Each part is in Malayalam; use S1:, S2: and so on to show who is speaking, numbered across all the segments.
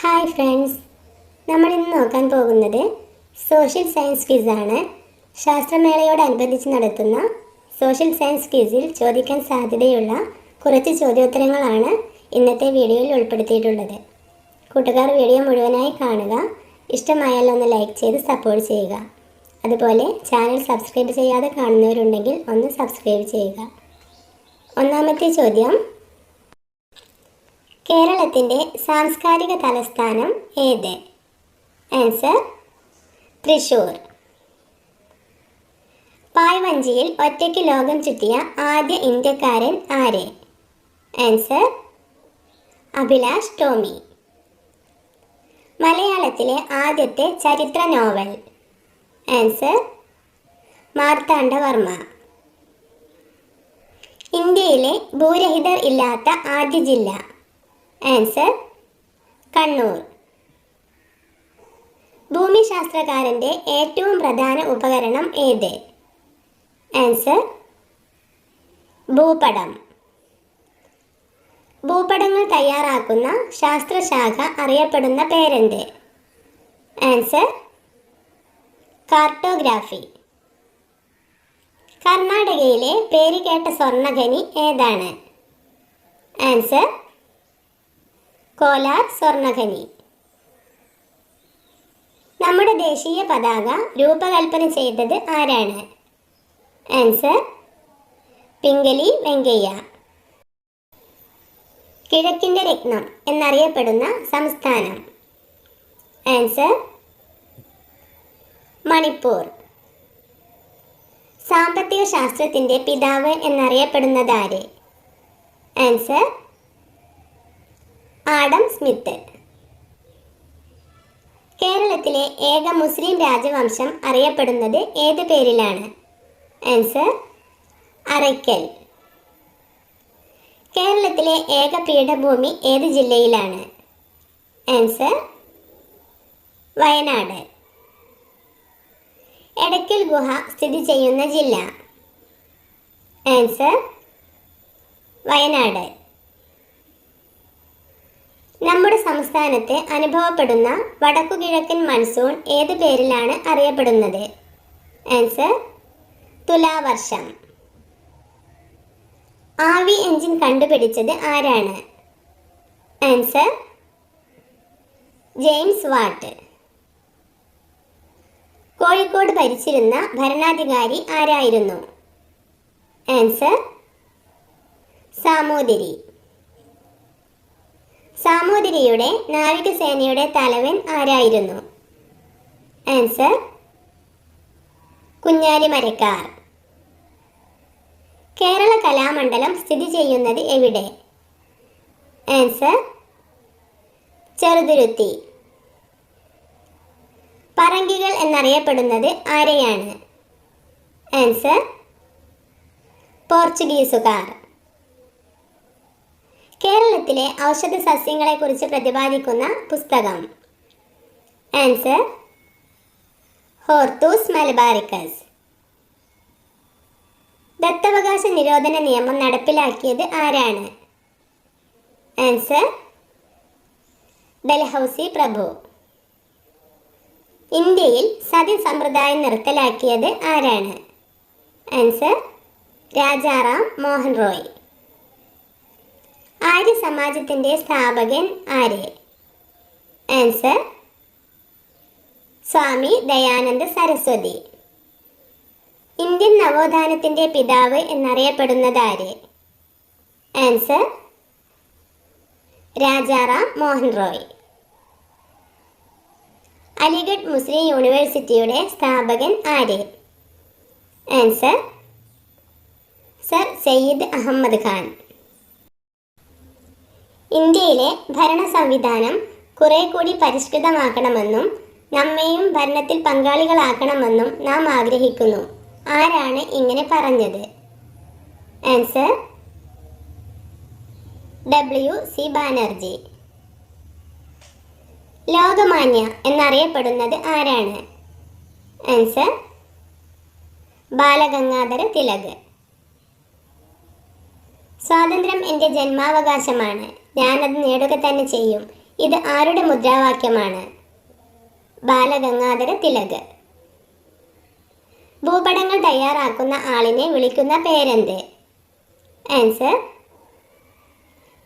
S1: Hi friends. നമ്മൾ ഇന്ന് നോക്കാൻ പോകുന്നത് സോഷ്യൽ സയൻസ് ക്വിസാണ് ശാസ്ത്രമേളയോടനുബന്ധിച്ച് നടത്തുന്ന സോഷ്യൽ സയൻസ് ക്വിസിൽ ചോദിക്കാൻ സാധ്യതയുള്ള കുറച്ച് ചോദ്യോത്തരങ്ങളാണ് ഇന്നത്തെ വീഡിയോയിൽ ഉൾപ്പെടുത്തിയിട്ടുള്ളത്. കൂട്ടുകാർ വീഡിയോ മുഴുവനായി കാണുക. ഇഷ്ടമായാൽ ഒന്ന് ലൈക്ക് ചെയ്ത് സപ്പോർട്ട് ചെയ്യുക. അതുപോലെ ചാനൽ സബ്സ്ക്രൈബ് ചെയ്യാതെ കാണുന്നവരുണ്ടെങ്കിൽ ഒന്ന് സബ്സ്ക്രൈബ് ചെയ്യുക. ഒന്നാമത്തെ ചോദ്യം കേരളത്തിന്റെ സാംസ്കാരിക തലസ്ഥാനം ഏത്? ആൻസർ തൃശൂർ. പായ്വഞ്ചിയിൽ ഒറ്റയ്ക്ക് ലോകം ചുറ്റിയ ആദ്യ ഇന്ത്യക്കാരൻ ആര്? ആൻസർ അഭിലാഷ് ടോമി. മലയാളത്തിലെ ആദ്യത്തെ ചരിത്ര നോവൽ. ആൻസർ മാർത്താണ്ഡവർമ്മ ഇന്ത്യയിലെ ഭൂരഹിതർ ഇല്ലാത്ത ആദ്യ ജില്ല. ആൻസർ കണ്ണൂർ. ഭൂമിശാസ്ത്രകാരന്റെ ഏറ്റവും പ്രധാന ഉപകരണം ഏത്? ആൻസർ ഭൂപടം. ഭൂപടങ്ങൾ തയ്യാറാക്കുന്ന ശാസ്ത്രശാഖ അറിയപ്പെടുന്ന പേരെന്ത്? ആൻസർ കാർട്ടോഗ്രാഫി കർണാടകയിലെ പേരുകേട്ട സ്വർണഖനി ഏതാണ്? ആൻസർ കോലാർ സ്വർണഖനി. നമ്മുടെ ദേശീയ പതാക രൂപകൽപ്പന ചെയ്തത് ആരാണ്? ആൻസർ പിംഗലി വെങ്കയ്യ. കിഴക്കിന്റെ രത്നം എന്നറിയപ്പെടുന്ന സംസ്ഥാനം. ആൻസർ മണിപ്പൂർ. സാമ്പത്തിക ശാസ്ത്രത്തിന്റെ പിതാവ് എന്നറിയപ്പെടുന്നത് ആൻസർ ആഡം സ്മിത്ത്. കേരളത്തിലെ ഏക മുസ്ലിം രാജവംശം അറിയപ്പെടുന്നത് ഏത് പേരിലാണ്? ആൻസർ അറയ്ക്കൽ. കേരളത്തിലെ ഏക പീഠഭൂമി ഏത് ജില്ലയിലാണ്? ആൻസർ വയനാട്. എടക്കൽ ഗുഹ സ്ഥിതി ചെയ്യുന്ന ജില്ല? ആൻസർ വയനാട്. നമ്മുടെ സംസ്ഥാനത്ത് അനുഭവപ്പെടുന്ന വടക്കുകിഴക്കൻ മൺസൂൺ ഏത് പേരിലാണ് അറിയപ്പെടുന്നത്? ആൻസർ തുലാവർഷം. ആവി എഞ്ചിൻ കണ്ടുപിടിച്ചത് ആരാണ്? Answer James Watt. കോഴിക്കോട് ഭരിച്ചിരുന്ന ഭരണാധികാരി ആരായിരുന്നു? ആൻസർ സാമൂതിരി. സാമൂതിരിയുടെ നാവികസേനയുടെ തലവൻ ആരായിരുന്നു? ആൻസർ കുഞ്ഞാലിമരക്കാർ കേരള കലാമണ്ഡലം സ്ഥിതി ചെയ്യുന്നത് എവിടെ? ആൻസർ ചെറുതുരുത്തി. പറങ്കികൾ എന്നറിയപ്പെടുന്നത് ആരെയാണ്? ആൻസർ പോർച്ചുഗീസുകാർ. കേരളത്തിലെ ഔഷധ സസ്യങ്ങളെക്കുറിച്ച് പ്രതിപാദിക്കുന്ന പുസ്തകം. ആൻസർ ഹോർത്തൂസ് മലബാറിക്കസ് ദത്തവകാശ നിരോധന നിയമം നടപ്പിലാക്കിയത് ആരാണ്? ആൻസർ ഡൽഹൌസി പ്രഭു. ഇന്ത്യയിൽ സതി സമ്പ്രദായം നിർത്തലാക്കിയത് ആരാണ്? ആൻസർ രാജാറാം മോഹൻ റോയ്. ആര്യ സമാജത്തിന്റെ സ്ഥാപകൻ ആര്? ആൻസർ സ്വാമി ദയാനന്ദ സരസ്വതി. ഇന്ത്യൻ നവോത്ഥാനത്തിന്റെ പിതാവ് എന്നറിയപ്പെടുന്നത് ആര്? ആൻസർ രാജാറാം മോഹൻ റോയ്. അലിഗഡ് മുസ്ലിം യൂണിവേഴ്സിറ്റിയുടെ സ്ഥാപകൻ ആര്? Answer sir Syed Ahmed Khan. ഇന്ത്യയിലെ ഭരണ സംവിധാനം കുറെ കൂടി പരിഷ്കൃതമാക്കണമെന്നും നമ്മയും ഭരണത്തിൽ പങ്കാളികളാക്കണമെന്നും നാം ആഗ്രഹിക്കുന്നു. ആരാണ് ഇങ്ങനെ പറഞ്ഞത്? Answer W C Banerjee Lokmanya എന്നറിയപ്പെടുന്നത് ആരാണ്? ആൻസർ ബാലഗംഗാധര തിലക്. സ്വാതന്ത്ര്യം എന്റെ ജന്മാവകാശമാണ്. ഞാനത് നേടുക തന്നെ ചെയ്യും. ഇത് ആരുടെ മുദ്രാവാക്യമാണ്? ബാലഗംഗാധര തിലക്. ഭൂപടങ്ങൾ തയ്യാറാക്കുന്ന ആളിനെ വിളിക്കുന്ന പേരെന്ത്? ആൻസർ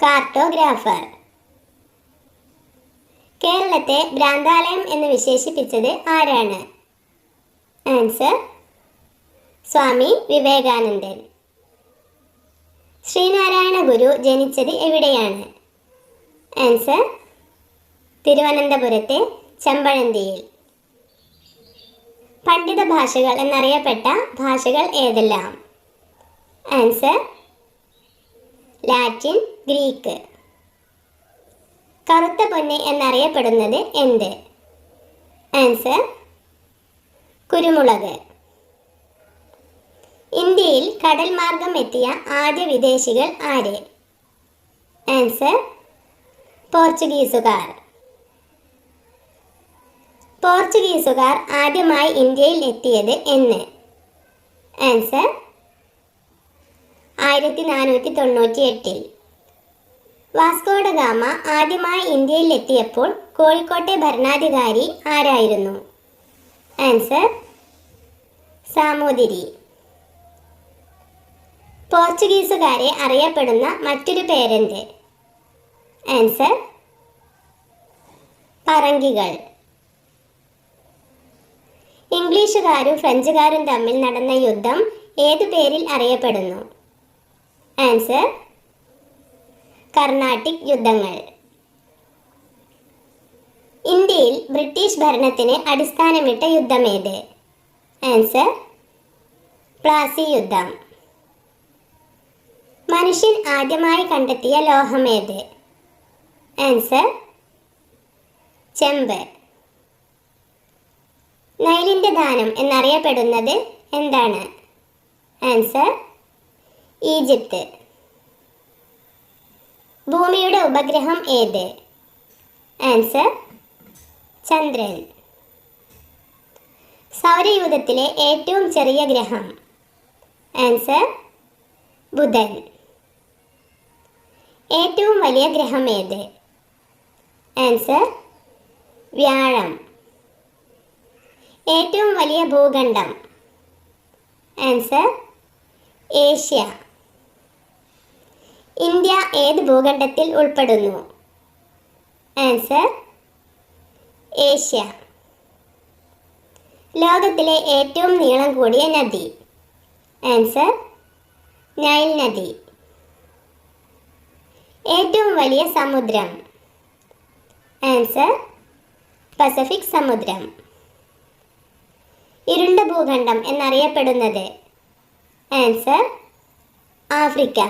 S1: കാർട്ടോഗ്രാഫർ കേരളത്തെ ഭ്രാന്താലയം എന്ന് വിശേഷിപ്പിച്ചത് ആരാണ്? ആൻസർ സ്വാമി വിവേകാനന്ദൻ. ശ്രീനാരായണ ഗുരു ജനിച്ചത് എവിടെയാണ്? ആൻസർ തിരുവനന്തപുരത്തെ ചെമ്പഴന്തിയിൽ. പണ്ഡിത ഭാഷകൾ എന്നറിയപ്പെട്ട ഭാഷകൾ ഏതെല്ലാം? Answer Latin Greek. കറുത്ത പൊന്ന് എന്നറിയപ്പെടുന്നത് എന്ത്? ആൻസർ കുരുമുളക്. ഇന്ത്യയിൽ കടൽ മാർഗം എത്തിയ ആദ്യ വിദേശികൾ ആര്? ആൻസർ പോർച്ചുഗീസുകാർ. പോർച്ചുഗീസുകാർ ആദ്യമായി ഇന്ത്യയിൽ എത്തിയത് എന്ന്. ആൻസർ ആയിരത്തി നാനൂറ്റി തൊണ്ണൂറ്റി എട്ടിൽ വാസ്കോഡ ഗാമ ആദ്യമായി ഇന്ത്യയിൽ എത്തിയപ്പോൾ കോഴിക്കോട്ടെ ഭരണാധികാരി ആരായിരുന്നു? ആൻസർ സാമൂതിരി. പോർച്ചുഗീസുകാരെ അറിയപ്പെടുന്ന മറ്റൊരു പേരെന്ത് ആൻസർ പറങ്കികൾ. ഇംഗ്ലീഷുകാരും ഫ്രഞ്ചുകാരും തമ്മിൽ നടന്ന യുദ്ധം ഏതു പേരിൽ അറിയപ്പെടുന്നു? ആൻസർ കർണാട്ടിക് യുദ്ധങ്ങൾ. ഇന്ത്യയിൽ ബ്രിട്ടീഷ് ഭരണത്തിന് അടിസ്ഥാനമിട്ട യുദ്ധമേത് ആൻസർ പ്ലാസി യുദ്ധം. മനുഷ്യൻ ആദ്യമായി കണ്ടെത്തിയ ലോഹമേത്? ആൻസർ ചെമ്പ്. നൈലിന്റെ ദാനം എന്നറിയപ്പെടുന്നത് എന്താണ്? Answer Egypt. ഭൂമിയുടെ ഉപഗ്രഹം ഏത്? ആൻസർ ചന്ദ്രൻ. സൗരയൂഥത്തിലെ ഏറ്റവും ചെറിയ ഗ്രഹം. ആൻസർ ബുധൻ. ഏറ്റവും വലിയ ഗ്രഹം ഏത്? ആൻസർ വ്യാഴം. ഏറ്റവും വലിയ ഭൂഖണ്ഡം. Answer Asia. ഇന്ത്യ ഏത് ഭൂഖണ്ഡത്തിൽ ഉൾപ്പെടുന്നു? Answer Asia. ലോകത്തിലെ ഏറ്റവും നീളം കൂടിയ നദി. ആൻസർ നൈൽ നദി. ഏറ്റവും വലിയ സമുദ്രം. ആൻസർ പസഫിക് സമുദ്രം. ഇരുണ്ട ഭൂഖണ്ഡം എന്നറിയപ്പെടുന്നത്. Answer Africa